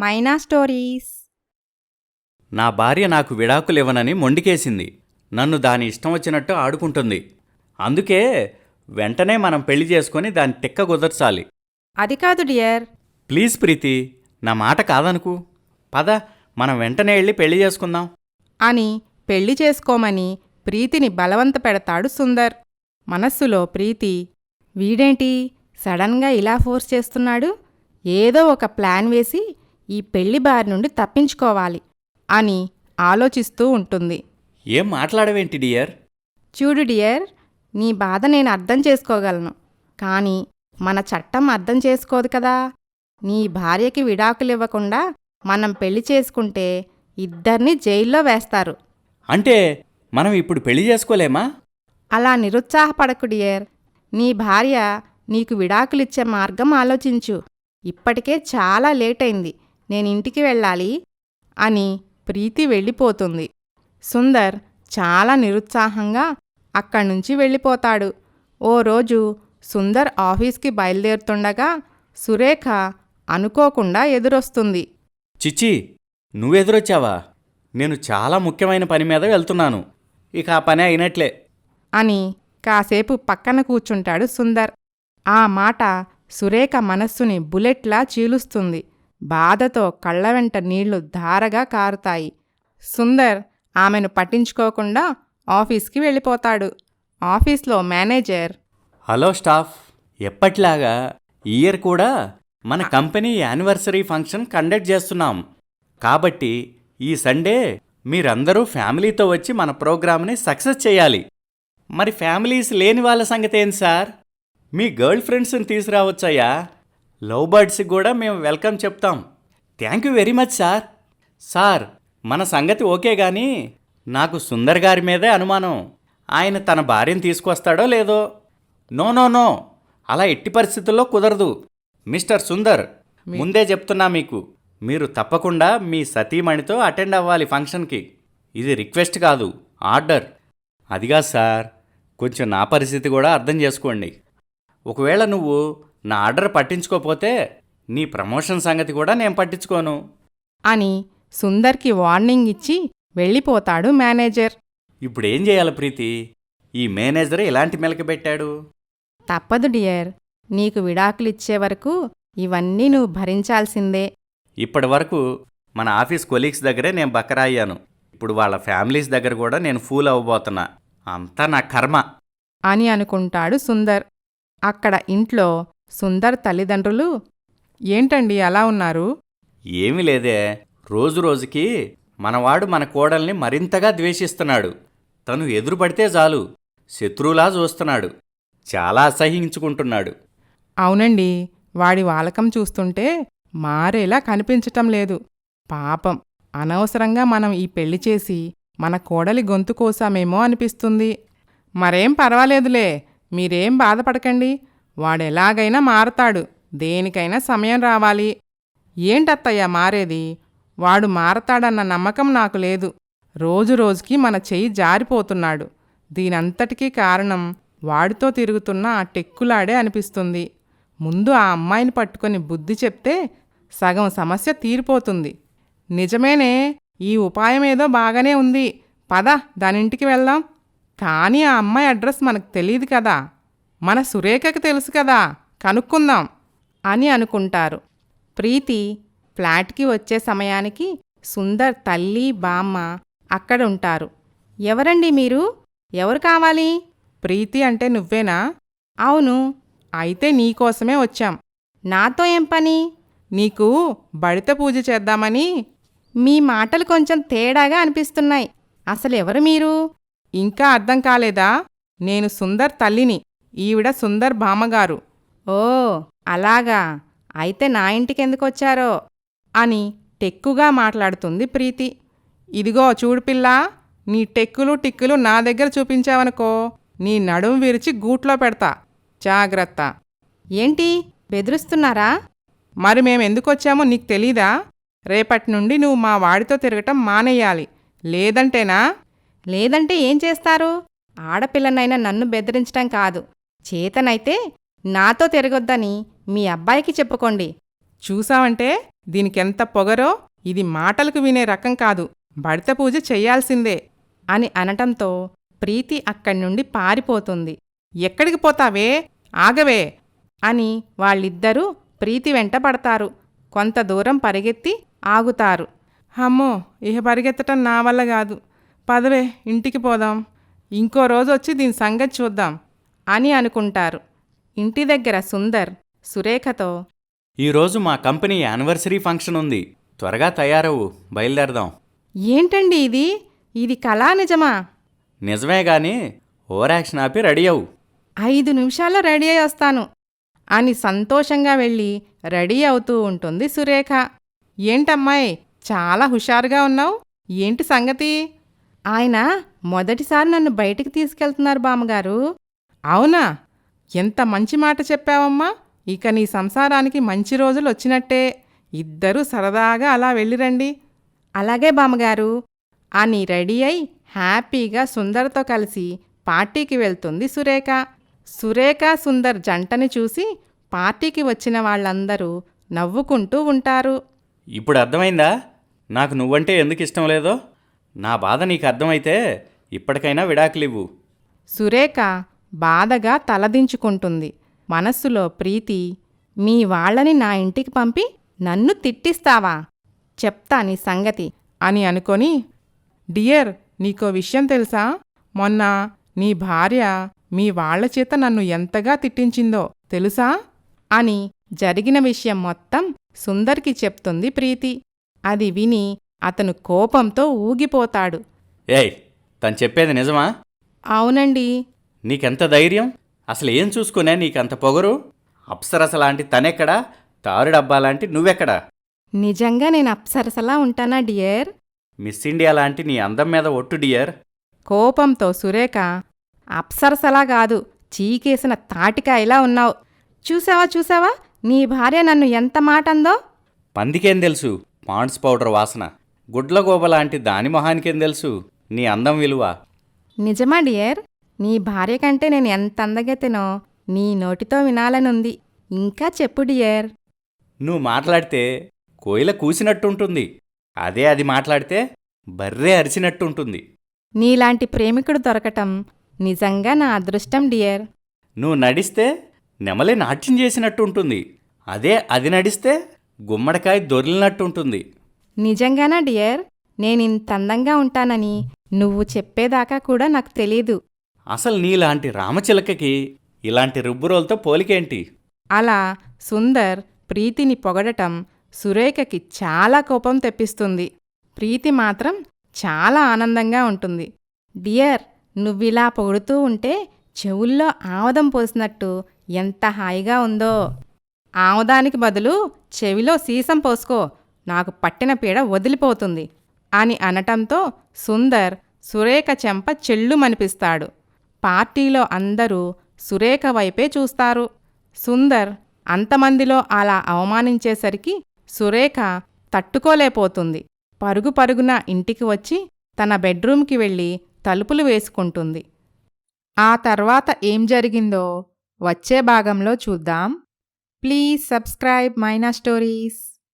మైనా stories నా భార్య నాకు విడాకులివ్వనని మొండికేసింది. నన్ను దాని ఇష్టం వచ్చినట్టు ఆడుకుంటుంది. అందుకే వెంటనే మనం పెళ్ళి చేసుకొని దాని తిక్క కుదర్చాలి. అది కాదు డియర్ ప్లీజ్ ప్రీతి నా మాట కాదనుకు. పద మనం వెంటనే వెళ్ళి పెళ్ళి చేసుకుందాం. అని పెళ్ళి చేసుకోమని ప్రీతిని బలవంత పెడతాడు సుందర్. మనస్సులో ప్రీతి వీడేంటి సడన్గా ఇలా ఫోర్స్ చేస్తున్నాడు? ఏదో ఒక ప్లాన్ వేసి ఈ పెళ్ళి బారి నుండి తప్పించుకోవాలి అని ఆలోచిస్తూ ఉంటుంది. ఏం మాట్లాడవేంటి డియర్? చూడు డియర్ నీ బాధ నేను అర్థం చేసుకోగలను. కానీ మన చట్టం అర్థం చేసుకోదు కదా. నీ భార్యకి విడాకులివ్వకుండా మనం పెళ్ళి చేసుకుంటే ఇద్దరిని జైల్లో వేస్తారు. అంటే మనం ఇప్పుడు పెళ్ళి చేసుకోలేమా? అలా నిరుత్సాహపడకు డియర్. నీ భార్య నీకు విడాకులిచ్చే మార్గం ఆలోచించు. ఇప్పటికే చాలా లేట్ అయింది. నేను ఇంటికి వెళ్ళాలి అని ప్రీతి వెళ్ళిపోతుంది. సుందర్ చాలా నిరుత్సాహంగా అక్కడ్నుంచి వెళ్ళిపోతాడు. ఓ రోజు సుందర్ ఆఫీస్కి బయలుదేరుతుండగా సురేఖ అనుకోకుండా ఎదురొస్తుంది. చిచ్చి నువ్వెదురొచ్చావా? నేను చాలా ముఖ్యమైన పని మీద వెళ్తున్నాను. ఇక ఆ పని అయినట్లే. అని కాసేపు పక్కన కూర్చుంటాడు సుందర్. ఆ మాట సురేఖ మనస్సుని బుల్లెట్లా చీలుస్తుంది. బాధతో కళ్ళ వెంట నీళ్ళు ధారగా కారుతాయి. సుందర్ ఆమెను పట్టించుకోకుండా ఆఫీస్కి వెళ్ళిపోతాడు. ఆఫీస్లో మేనేజర్ హలో స్టాఫ్ ఎప్పటిలాగా? ఈ ఇయర్ కూడా మన కంపెనీ యానివర్సరీ ఫంక్షన్ కండక్ట్ చేస్తున్నాం. కాబట్టి ఈ సండే మీరందరూ ఫ్యామిలీతో వచ్చి మన ప్రోగ్రామ్ని సక్సెస్ చేయాలి. మరి ఫ్యామిలీస్ లేని వాళ్ళ సంగతి ఏంటి సార్? మీ గర్ల్ ఫ్రెండ్స్ని తీసుకురావచ్చయ్యా? లవ్ బర్డ్స్కి కూడా మేము వెల్కమ్ చెప్తాం. Thank you very much sir sir మన సంగతి ఓకే కానీ నాకు సుందర్ గారి మీదే అనుమానం. ఆయన తన భార్యను తీసుకొస్తాడో లేదో? నో నో నో అలా ఎట్టి పరిస్థితుల్లో కుదరదు. మిస్టర్ సుందర్ ముందే చెప్తున్నా మీకు. మీరు తప్పకుండా మీ సతీమణితో అటెండ్ అవ్వాలి ఫంక్షన్కి. ఇది రిక్వెస్ట్ కాదు ఆర్డర్. అదిగా సార్ కొంచెం నా పరిస్థితి కూడా అర్థం చేసుకోండి. ఒకవేళ నువ్వు నా ఆర్డర్ పట్టించుకోపోతే నీ ప్రమోషన్ సంగతి కూడా నేను పట్టించుకోను. అని సుందర్కి వార్నింగ్ ఇచ్చి వెళ్ళిపోతాడు మేనేజర్. ఇప్పుడు చేయాలి ప్రీతి? ఈ మేనేజర్ ఎలాంటి మెలక పెట్టాడు. తప్పదు డియర్. నీకు విడాకులిచ్చే వరకు ఇవన్నీ నువ్వు భరించాల్సిందే. ఇప్పటి వరకు మన ఆఫీస్ కొలీగ్స్ దగ్గరే నేను బకరా అయ్యాను ఇప్పుడు వాళ్ళ ఫ్యామిలీస్ దగ్గర కూడా నేను ఫూల్ అవ్వబోతున్నా. అంతా నా కర్మ. అని అనుకుంటాడు సుందర్. అక్కడ ఇంట్లో సుందర్ తల్లిదండ్రులు ఏంటండి అలా ఉన్నారు? ఏమీ లేదే. రోజు రోజుకి మనవాడు మన కోడల్ని మరింతగా ద్వేషిస్తున్నాడు. తను ఎదురుపడితే చాలు. శత్రువులా చూస్తున్నాడు. చాలా అసహించుకుంటున్నాడు అవునండి. వాడి వాలకం చూస్తుంటే మారేలా కనిపించటం లేదు. పాపం. అనవసరంగా మనం ఈ పెళ్ళి చేసి మన కోడలి గొంతు కోసామేమో అనిపిస్తుంది. మరేం పర్వాలేదులే. మీరేం బాధపడకండి. వాడెలాగైనా మారతాడు. దేనికైనా సమయం రావాలి. ఏంటత్తయ్య మారేది? వాడు మారతాడన్న నమ్మకం నాకు లేదు. రోజు రోజుకి మన చెయ్యి జారిపోతున్నాడు. దీనంతటికీ కారణం వాడితో తిరుగుతున్న ఆ టెక్కులాడే అనిపిస్తుంది. ముందు ఆ అమ్మాయిని పట్టుకొని బుద్ధి చెప్తే సగం సమస్య తీరిపోతుంది. నిజమేనే ఈ ఉపాయం ఏదో బాగానే ఉంది. పద దానింటికి వెళ్దాం. కానీ ఆ అమ్మాయి అడ్రస్ మనకు తెలియదు కదా. మన సురేఖకి తెలుసు కదా కనుక్కుందాం అని అనుకుంటారు. ప్రీతి ఫ్లాట్కి వచ్చే సమయానికి సుందర్ తల్లి బామ్మ అక్కడ ఉంటారు. ఎవరండి మీరు? ఎవరు కావాలి? ప్రీతి అంటే నువ్వేనా? అవును అయితే నీకోసమే వచ్చాం. నాతో ఏం పని? నీకు బడిత పూజ చేద్దామని. మీ మాటలు కొంచెం తేడాగా అనిపిస్తున్నాయి. అసలు ఎవరు మీరు? ఇంకా అర్థం కాలేదా? నేను సుందర్ తల్లిని. ఈవిడ సుందర్ బామ్మగారు. ఓ అలాగా. అయితే నా ఇంటికి ఎందుకు వచ్చారో అని టెక్కుగా మాట్లాడుతుంది ప్రీతి. ఇదిగో చూడు పిల్లా నీ టెక్కులు టిక్కులు నా దగ్గర చూపించావనుకో నీ నడుం విరిచి గూట్లో పెడతా. జాగ్రత్త. ఏంటి? బెదిరిస్తున్నారా? మరి మేమెందుకొచ్చామో నీకు తెలీదా? రేపటి నుండి నువ్వు మా వాడితో తిరగటం మానేయాలి. లేదంటేనా? లేదంటే ఏం చేస్తారు? ఆడపిల్లనైనా నన్ను బెదిరించటం కాదు. చేతనైతే నాతో తిరగొద్దని మీ అబ్బాయికి చెప్పుకోండి. చూసావంటే దీనికెంత పొగరో ఇది మాటలకు వినే రకం కాదు. బడిత పూజ చెయ్యాల్సిందే అని అనటంతో ప్రీతి అక్కడి నుండి పారిపోతుంది. ఎక్కడికి పోతావే? ఆగవే అని వాళ్ళిద్దరూ ప్రీతి వెంట పడతారు. కొంత దూరం పరిగెత్తి ఆగుతారు. అమ్మో ఇహ పరిగెత్తటం నా వల్ల కాదు. పదవే ఇంటికి పోదాం. ఇంకో రోజు వచ్చి దీని సంగతి చూద్దాం. అని అనుకుంటారు. ఇంటి దగ్గర సుందర్ సురేఖతో ఈరోజు మా కంపెనీ యానివర్సరీ ఫంక్షన్ ఉంది. త్వరగా తయారవు. బయలుదేరదాం. ఏంటండి ఇది? ఇది కళా నిజమా నిజమే గాని ఓవర్ యాక్షన్ ఆపి రెడీ అవు ఐదు నిమిషాల్లో రెడీ అయి వస్తాను. అని సంతోషంగా వెళ్ళి రెడీ అవుతూ ఉంటుంది సురేఖ. ఏంటమ్మాయి చాలా హుషారుగా ఉన్నావు. ఏంటి సంగతి? ఆయన మొదటిసారి నన్ను బయటికి తీసుకెళ్తున్నారు బామ్మగారు. అవునా? ఎంత మంచి మాట చెప్పావమ్మా. ఇక నీ సంసారానికి మంచి రోజులు వచ్చినట్టే. ఇద్దరూ సరదాగా అలా వెళ్ళిరండి. అలాగే బామ్మగారు. అని రెడీ అయి హ్యాపీగా సుందర్తో కలిసి పార్టీకి వెళ్తుంది సురేఖ. సురేఖ సుందర్ జంటని చూసి పార్టీకి వచ్చిన వాళ్ళందరూ నవ్వుకుంటూ ఉంటారు. ఇప్పుడు అర్థమైందా? నాకు నువ్వంటే ఎందుకు ఇష్టం లేదో? నా బాధ నీకు అర్థమైతే ఇప్పటికైనా విడాకులివ్వు. సురేఖ బాధగా తలదించుకుంటుంది. మనస్సులో ప్రీతి మీ వాళ్ళని నా ఇంటికి పంపి నన్ను తిట్టిస్తావా? చెప్తా నీ సంగతి అని అనుకొని డియర్ నీకో విషయం తెలుసా? మొన్న నీ భార్య మీ వాళ్ళ చేత నన్ను ఎంతగా తిట్టించిందో తెలుసా? అని జరిగిన విషయం మొత్తం సుందర్కి చెప్తుంది ప్రీతి. అది విని అతను కోపంతో ఊగిపోతాడు. ఏయ్ తను చెప్పేది నిజమా? అవునండి. నీకెంత ధైర్యం? అసలు ఏం చూసుకునే నీకంత పొగరు? అప్సరస లాంటి తనెక్కడా? తారు డబ్బా లాంటి నువ్వెక్కడా? నిజంగా నేను అప్సరసలా ఉంటానా డియర్? మిస్ ఇండియా లాంటి నీ అందం మీద ఒట్టు డియర్. కోపంతో సురేఖ అప్సరసలా కాదు చీకేసిన తాటికాయలా ఉన్నావు. చూసావా చూసావా? నీ భార్య నన్ను ఎంత మాట అందో పందికేం తెలుసు? పాండ్స్ పౌడర్ వాసన. గుడ్లగోబ లాంటి దాని మొహానికేం తెలుసు? నీ అందం విలువ. నిజమా డియర్? నీ భార్య కంటే నేను ఎంత అందగెతనో నీ నోటితో వినాలనుంది. ఇంకా చెప్పు డియర్. నువ్వు మాట్లాడితే కోయిల కూసినట్టుంటుంది. అదే అది మాట్లాడితే బర్రే అరిచినట్టుంటుంది. నీలాంటి ప్రేమికుడు దొరకటం నిజంగా నా అదృష్టం డియర్. నువ్వు నడిస్తే నెమలి నాట్యం చేసినట్టుంటుంది. అదే అది నడిస్తే గుమ్మడికాయ దొరిలినట్టుంటుంది. నిజంగానా డియర్? నేనింత అందంగా ఉంటానని నువ్వు చెప్పేదాకా కూడా నాకు తెలీదు. అసలు నీలాంటి రామచిలకకి ఇలాంటి రుబ్బురోలతో పోలికేంటి? అలా సుందర్ ప్రీతిని పొగడటం సురేఖకి చాలా కోపం తెప్పిస్తుంది. ప్రీతి మాత్రం చాలా ఆనందంగా ఉంటుంది. డియర్ నువ్విలా పొగుడుతూ ఉంటే చెవుల్లో ఆవదం పోసినట్టు ఎంత హాయిగా ఉందో. ఆముదానికి బదులు చెవిలో సీసం పోసుకో నాకు పట్టిన పీడ వదిలిపోతుంది అని అనటంతో సుందర్ సురేఖ చెంప చెల్లుమనిపిస్తాడు పార్టీలో అందరూ సురేఖ వైపే చూస్తారు. సుందర్ అంతమందిలో అలా అవమానించేసరికి సురేఖ తట్టుకోలేపోతుంది పరుగు పరుగున ఇంటికి వచ్చి తన బెడ్రూమ్కి వెళ్ళి తలుపులు వేసుకుంటుంది. ఆ తర్వాత ఏం జరిగిందో వచ్చే భాగంలో చూద్దాం. Please subscribe Maina stories.